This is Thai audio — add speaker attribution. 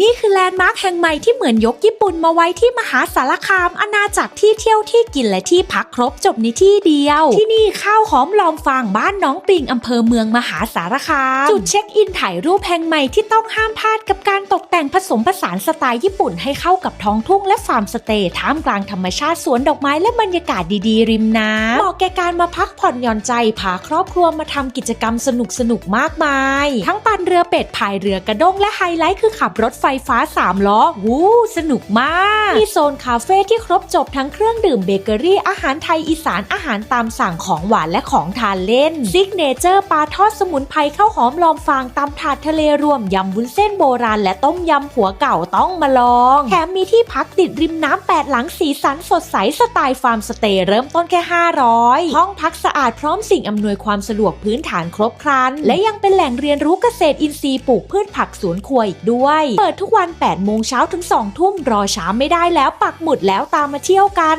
Speaker 1: นี่คือแลนด์มาร์คแห่งใหม่ที่เหมือนยกญี่ปุ่นมาไว้ที่มหาสารคามอาณาจักรที่เที่ยวที่กินและที่พักครบจบในที่เดียว ที่นี่ข้าวหอมลอมฟางบ้านน้องปิงอำเภอเมืองมหาสารคาม จุดเช็คอินถ่ายรูปแห่งใหม่ที่ต้องห้ามพลาดกับการตกแต่งผสมผสานสไตล์ญี่ปุ่นให้เข้ากับท้องทุ่งและฟาร์มสเตย์ท่ามกลางธรรมชาติสวนดอกไม้และบรรยากาศดีๆ ริมน้ำเหมาะแก่การมาพักผ่อนหย่อนใจพาครอบครัวมาทำกิจกรรมสนุกๆมากมาย ทั้งปั่นเรือเป็ดพายเรือกระด้งและไฮไลท์คือขับรถไฟฟ้า 3 ล้อ วู้สนุกมาก มีโซนคาเฟ่ที่ครบจบทั้งเครื่องดื่มเบเกอรี่อาหารไทยอีสานอาหารตามสั่งของหวานและของทานเล่นซิกเนเจอร์ปลาทอดสมุนไพรข้าวหอมลอมฟางตำถาดทะเลรวมยำวุ้นเส้นโบราณและต้มยำผัวเก่าต้องมาลอง แถมมีที่พักติดริมน้ำแปดหลังสีสันสดใสสไตล์ฟาร์มสเตย์เริ่มต้นแค่ 500 ห้องพักสะอาดพร้อมสิ่งอำนวยความสะดวกพื้นฐานครบครัน และยังเป็นแหล่งเรียนรู้เกษตรอินทรีย์ปลูกพืชผักสวนครัวอีกด้วยเปิดทุกวัน 8 โมงเช้าถึง 2 ทุ่มรอช้าไม่ได้แล้วปักหมุดแล้วตามมาเที่ยวกัน